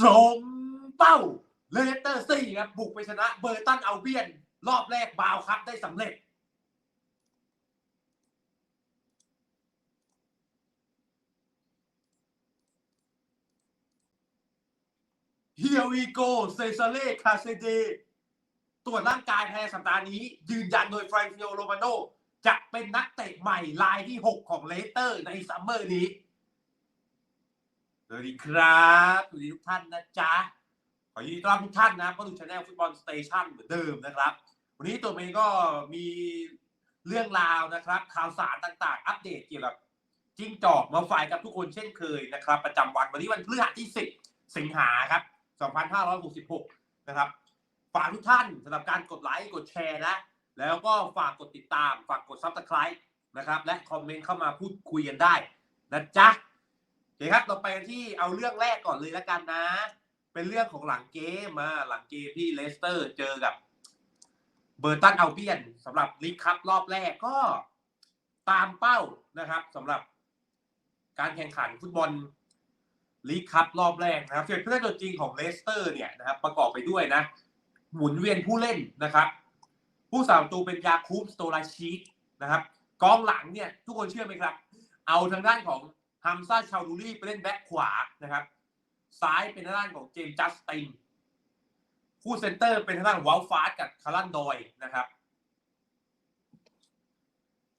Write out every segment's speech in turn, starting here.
ตรงเป้าเลสเตอร์ซี่ครับบุกไปชนะเบอร์ตันเอาเบียน รอบแรกบาวครับได้สำเร็จ เฮียวีโกเซซาเล่คาเซเดตรวจร่างกายภายในสัปดาห์นี้ ยืนยันโดยฟรานซิโอโรมาโนจะเป็นนักเตะใหม่รายที่ 6 ของเลสเตอร์ในซัมเมอร์นี้ สวัสดีครับสวัสดีทุกท่านนะจ๊ะขอยินดีต้อนรับทุกท่านนะเข้าสู่ช anel ฟุตบอลสเตชันเหมือนเดิมนะครับ วันนี้ตัวเองก็มีเรื่องราวนะครับ ข่าวสารต่างๆ อัปเดตเกี่ยวกับจิ้งจอกมาฝ่ายกับทุกคนเช่นเคยนะครับ ประจำวันวันนี้วันพฤหัสที่ 10 สิงหาครับ 2566 นะครับฝากทุกท่านสำหรับการกดไลค์กดแชร์นะ แล้วก็ฝากกดติดตาม ฝากกดซับสไคร b e นะครับ และคอมเมนต์เข้ามาพูดคุยกันได้นะจ๊ะ โอเคครับเราไปที่เอาเรื่องแรกก่อนเลยแล้วกันนะ เป็นเรื่องของหลังเกมมาหลังเกมที่เลสเตอร์เจอกับเบอร์ตันเอาเบียนสำหรับลีกคัพรอบแรกก็ตามเป้านะครับสำหรับการแข่งขันฟุตบอลลีกคัพรอบแรกนะครับเพื่อนผู้เล่นตัวจริงของเลสเตอร์เนี่ยนะครับ ประกอบไปด้วยนะ หมุนเวียนผู้เล่นนะครับ ผู้สาประตูเป็นยาคูบสโตลาชีกนะครับกองหลังเนี่ย ทุกคนเชื่อไหมครับ เอาทางด้านของ ฮัมซาชาวดูรี่ไปเล่นแบ็คขวานะครับซ้ายเป็นทางด้านของเจมส์จัสติน คู่เซนเตอร์เป็นทางด้านวอลฟาสกับคารันดอยนะครับ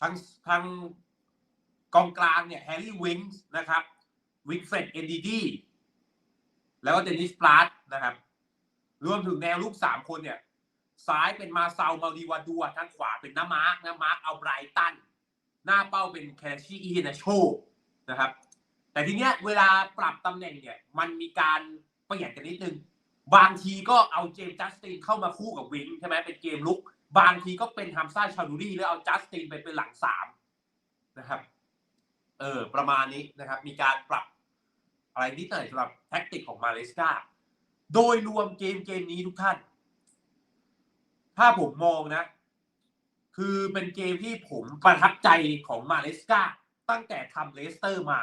ทางทางกองกลางเนี่ยแฮร์รี่วิงส์นะครับวิกเฟรดเอนดีดีแล้วก็เดนิสปลาร์ตนะครับ รวมถึงแนวลูกสามคนเนี่ย ซ้ายเป็นมาเซามาดีวาดัวทางขวาเป็นน้ามาร์กน้ามาร์กเอาไบรตัน หน้าเป้าเป็นแคชชี่อีนาโช นะครับ แต่ทีเนี้ยเวลาปรับตำแหน่งเนี่ย มันมีการเปลี่ยนกันนิดนึง บางทีก็เอาเจมส์จัสตินเข้ามาคู่กับวิงใช่ไหมเป็นเกมลุก บางทีก็เป็นฮัมซ่าชาดูรี่แล้วเอาจัสตินไปเป็นหลังสามนะครับ เออประมาณนี้นะครับ มีการปรับอะไรนิดหน่อยสำหรับแท็กติกของมาเลสกาโดยรวมเกมเกมนี้ทุกท่าน ถ้าผมมองนะ คือเป็นเกมที่ผมประทับใจของมาเลสกา ตั้งแต่ทำเลสเตอร์มา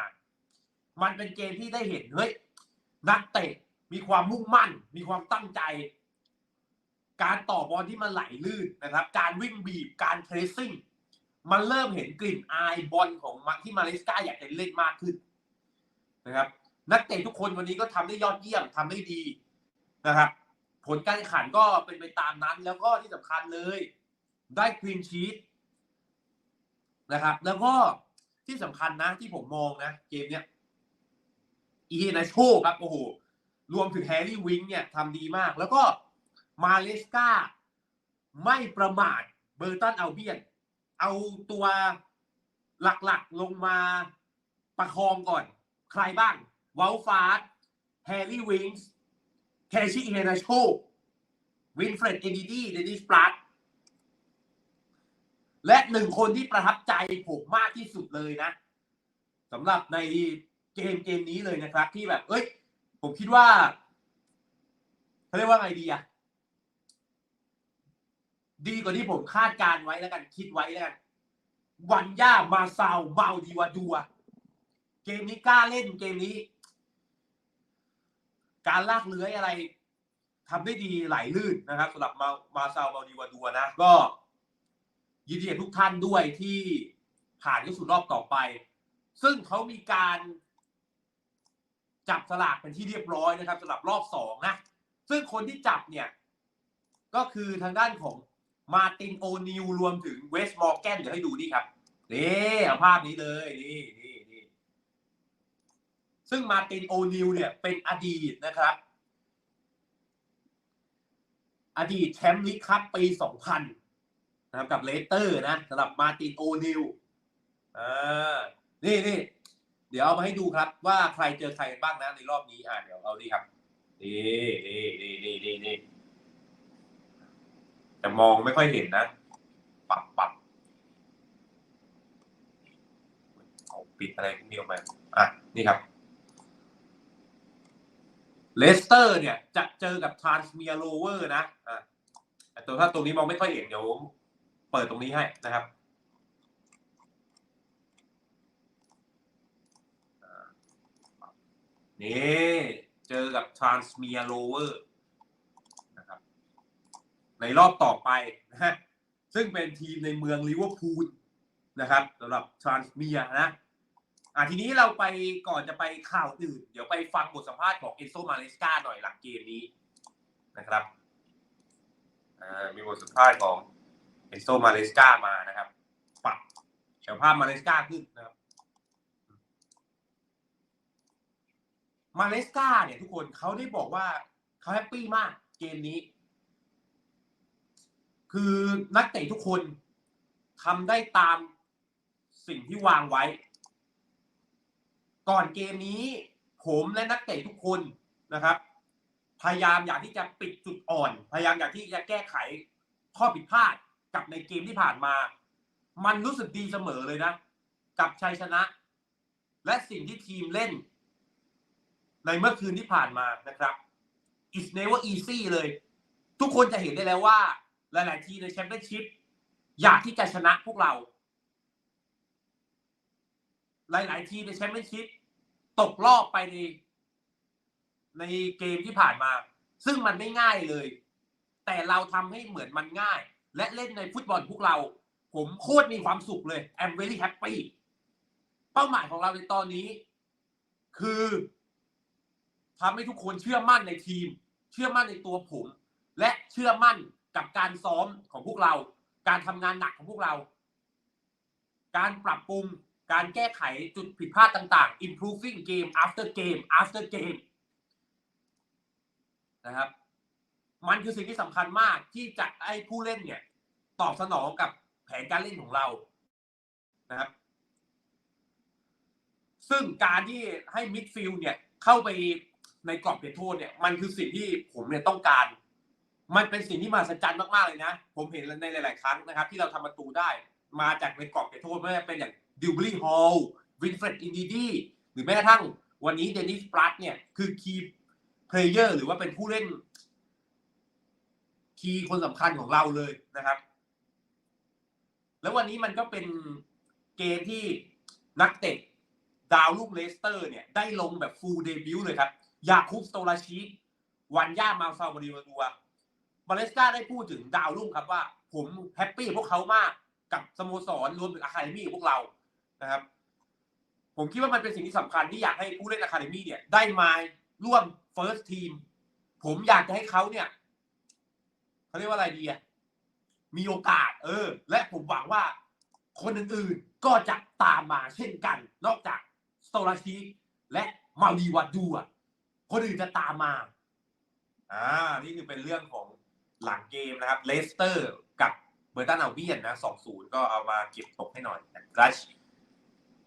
มันเป็นเกมที่ได้เห็นเฮ้ยนักเตะมีความมุ่งมั่น มีความตั้งใจ การต่อบอลที่มันไหลลื่นนะครับ การวิ่งบีบการเทรสซิ่งมันเริ่มเห็นกลิ่นอายบอลของที่มาเลสกาอยากจะเล่นมากขึ้นนะครับ นักเตะทุกคนวันนี้ก็ทำได้ยอดเยี่ยมทำได้ดีนะครับ ผลการแข่งขันก็เป็นไปตามนั้น แล้วก็ที่สำคัญเลย ได้ควีนชีตนะครับ แล้วก็ ที่สำคัญนะ ที่ผมมองนะ เกมเนี้ยอีเฮนาโชครับโอ้โหรวมถึงแฮร์รี่วิงเนี่ยทำดีมาก แล้วก็มาเลสกาไม่ประมาทเบอร์ตันเอาเบียน เอาตัวหลักๆลงมาประคองก่อน ใครบ้างวอลฟาร์ดแฮร์รี่วิงส์แคชิเฮนาโชวินเฟรดเอดีดีเดนิสปลัต และหนึ่งคนที่ประทับใจผมมากที่สุดเลยนะสำหรับในเกมเกมนี้เลยนะครับ ที่แบบ เอ้ย ผมคิดว่าเขาเรียกว่าไงดีอะดีกว่าที่ผมคาดการไว้แล้วกัน คิดไว้แล้วกัน วันย่ามาซาวเมาดีวาดัว เกมนี้กล้าเล่นเกมนี้ การลากเลื้อยอะไรทำได้ดีไหลลื่นนะครับสำหรับมามาซาวเมาดีวาดัวนะก็ ยินดีกับทุกท่านด้วยที่ผ่านเข้าสู่รอบต่อไป ซึ่งเขามีการจับสลากเป็นที่เรียบร้อยนะครับสำหรับรอบสองนะ ซึ่งคนที่จับเนี่ย ก็คือทางด้านของมาตินโอนิวรวมถึงเวสต์มอร์แกนเดี๋ยวให้ดูนี่ครับนี่เอาภาพนี้เลยนี่นี่นี่ซึ่งมาตินโอนิวเนี่ยเป็นอดีตนะครับ อดีตแชมป์ลีกคัพปี 2000 นะครับกับเลสเตอร์นะสำหรับมาตินโอนิวอ่านี่นี่เดี๋ยวเอามาให้ดูครับ ว่าใครเจอใครบ้างนะในรอบนี้อ่าเดี๋ยวเอาดีครับนี่นี่นี่นี่นี่นี่แต่มองไม่ค่อยเห็นนะปรับปรับเอาปิดอะไรพวกนี้ออกมาอะนี่ครับเลสเตอร์เนี่ยจะเจอกับทรานส์เมียโรเวอร์นะอะแต่ถ้าตรงนี้มองไม่ค่อยเห็นเดี๋ยว เปิดตรงนี้ให้นะครับนี่เจอกับทรานส์เมียโลเวอร์นะครับ ในรอบต่อไปนะฮะซึ่งเป็นทีมในเมืองลิเวอร์พูลนะครับสำหรับทรานส์เมียนะอะทีนี้เราไปก่อนจะไปข่าวอื่น เดี๋ยวไปฟังบทสัมภาษณ์ของเอนโซมาเลสกาหน่อยหลังเกมนี้นะครับมีบทสัมภาษณ์ของ เอโซมาเลสกามานะครับ ปรับแถวภาพมาเลสกาขึ้นนะครับ มาเลสกาเนี่ยทุกคนเขาได้บอกว่าเขาแฮปปี้มากเกมนี้ คือนักเตะทุกคนทำได้ตามสิ่งที่วางไว้ ก่อนเกมนี้ ผมและนักเตะทุกคนนะครับ พยายามอยากที่จะปิดจุดอ่อน พยายามอยากที่จะแก้ไขข้อผิดพลาด กับในเกมที่ผ่านมา มันรู้สึกดีเสมอเลยนะ กับชัยชนะ และสิ่งที่ทีมเล่น ในเมื่อคืนที่ผ่านมานะครับ it's never easy เลย ทุกคนจะเห็นได้แล้วว่า หลาย ๆ ทีในแชมเปี้ยนชิพอยากที่จะชนะพวกเรา หลาย ๆ ทีในแชมเปี้ยนชิพตกรอบไปในในเกมที่ผ่านมา ซึ่งมันไม่ง่ายเลย แต่เราทำให้เหมือนมันง่าย และเล่นในฟุตบอลพวกเรา ผมโคตรมีความสุขเลย I'm very happy เป้าหมายของเราในตอนนี้ คือทำให้ทุกคนเชื่อมั่นในทีม เชื่อมั่นในตัวผม และเชื่อมั่นกับการซ้อมของพวกเรา การทำงานหนักของพวกเรา การปรับปรุง การแก้ไขจุดผิดพลาดต่างๆ improving game after game after game นะครับ มันคือสิ่งที่สำคัญมากที่จะให้ผู้เล่นเนี่ย ตอบสนองกับแผนการเล่นของเรานะครับ ซึ่งการที่ให้มิดฟิลด์เนี่ย เข้าไปในกรอบเขตโทษเนี่ย มันคือสิ่งที่ผมเนี่ยต้องการ มันเป็นสิ่งที่มหัศจรรย์มากๆเลยนะ ผมเห็นในหลาย ๆ ครั้งนะครับ ที่เราทำประตูได้ มาจากในกรอบเขตโทษไม่ว่าจะเป็นอย่างดิวบลีฮอลวินเฟรดอินดีดีหรือแม้กระทั่งวันนี้เดนิสปรัตเนี่ยคือคีย์เพลเยอร์หรือว่าเป็นผู้เล่น คีย์คนสำคัญของเราเลยนะครับ แล้ววันนี้มันก็เป็นเกมที่นักเตะดาวลูกเลสเตอร์เนี่ย ได้ลงแบบฟูลเดบิวต์เลยครับ ยาคุปสโตลาชิวันย่ามาซาวบริวาตัวมาเลสกาได้พูดถึงดาวรุ่งครับว่า ผมแฮปปี้พวกเขามากกับสโมสรรวมถึงอะคาเดมี่พวกเรานะครับ ผมคิดว่ามันเป็นสิ่งที่สำคัญที่อยากให้ผู้เล่นอะคาเดมี่เนี่ย ได้มาร่วมเฟิร์สทีมผมอยากจะให้เขาเนี่ย เขาเรียกว่าอะไรดีอะมีโอกาส เออ และผมหวังว่า คนอื่นๆก็จะตามมาเช่นกัน นอกจากสโตลาชิและมาดีวัดดูอะคนอื่นจะตามมาอ่านี่คือเป็นเรื่องของหลังเกมนะครับเลสเตอร์กับเบอร์ตันเอาเบียนนะสองศูนย์ก็เอามาเก็บตกให้หน่อยนะครับ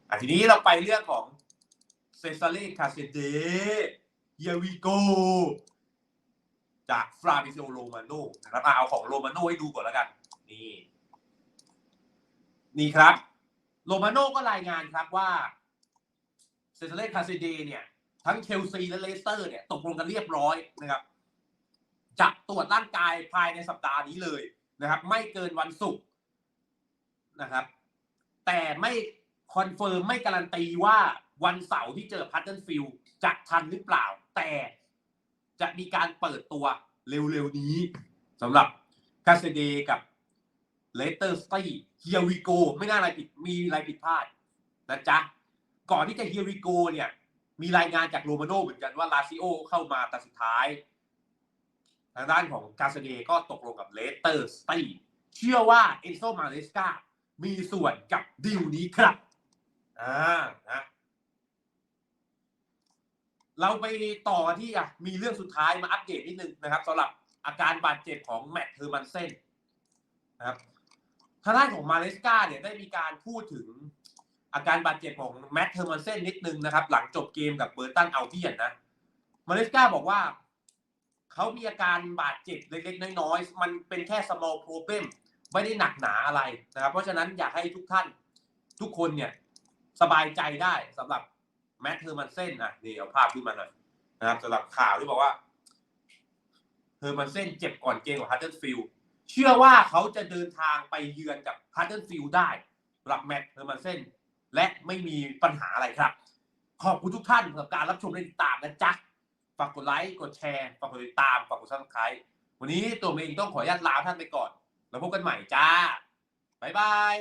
อะทีนี้เราไปเรื่องของเซซาเลคาเซเดเยวิโก จากฟราบิโซโรมาโนนะครับเอาของโรมาโนให้ดูก่อนแล้วกัน นี่ นี่ครับโรมาโนก็รายงานครับว่าเซซาเลคาเซเดเนี่ย ทั้งเชลซีและเลสเตอร์เนี่ยตกลงกันเรียบร้อยนะครับจะตรวจร่างกายภายในสัปดาห์นี้เลยนะครับ ไม่เกินวันศุกร์นะครับ แต่ไม่คอนเฟิร์มไม่การันตีว่าวันเสาร์ที่เจอพัตเทิลฟิลจะทันหรือเปล่า แต่ จะมีการเปิดตัวเร็วๆนี้สำหรับคาเซเดกับเลสเตอร์สตีเฮียวิโกไม่น่าอะไรผิดมีอะไรผิดพลาดนะจ๊ะ ก่อนที่จะเฮียวิโกเนี่ย มีรายงานจากโรมาโนเหมือนกันว่าลาซิโอเข้ามาแต่สุดท้ายทางด้านของกาเซเดก็ตกลงกับเลสเตอร์สตีเชื่อว่าเอนโซมาเลสกามีส่วนกับดีลนี้ครับอ่านะ เราไปต่อที่อะมีเรื่องสุดท้ายมาอัปเดตนิดนึงนะครับสำหรับอาการบาดเจ็บของแมตต์เทอร์มันเซนนะครับทางด้านของมาเลสกาเนี่ยได้มีการพูดถึงอาการบาดเจ็บของแมตต์เทอร์มันเซนนิดนึงนะครับ หลังจบเกมกับเบอร์ตันเอาเบียนนะมาเลสกาบอกว่าเขามีอาการบาดเจ็บเล็กๆน้อยๆมันเป็นแค่ small problem ไม่ได้หนักหนาอะไรนะครับ เพราะฉะนั้นอยากให้ทุกท่านทุกคนเนี่ยสบายใจได้สำหรับ แมทเทอร์มันเส้นนะนี่เอาภาพขึ้นมาหน่อยนะครับสำหรับข่าวที่บอกว่าเทอร์มันเส้นเจ็บก่อนเกมกับฮัตเทิลฟิลเชื่อว่าเขาจะเดินทางไปเยือนกับฮัตเทิลฟิลได้สำหรับแมทเทอร์มันเส้นและไม่มีปัญหาอะไรครับ ขอบคุณทุกท่านสำหรับการรับชมและติดตามนะจ๊ะฝากกดไลค์กดแชร์ฝากกดติดตามฝากกดซับสไครต์วันนี้ตัวเองต้องขออนุญาตลาท่านไปก่อน แล้วพบกันใหม่จ้า บ๊ายบาย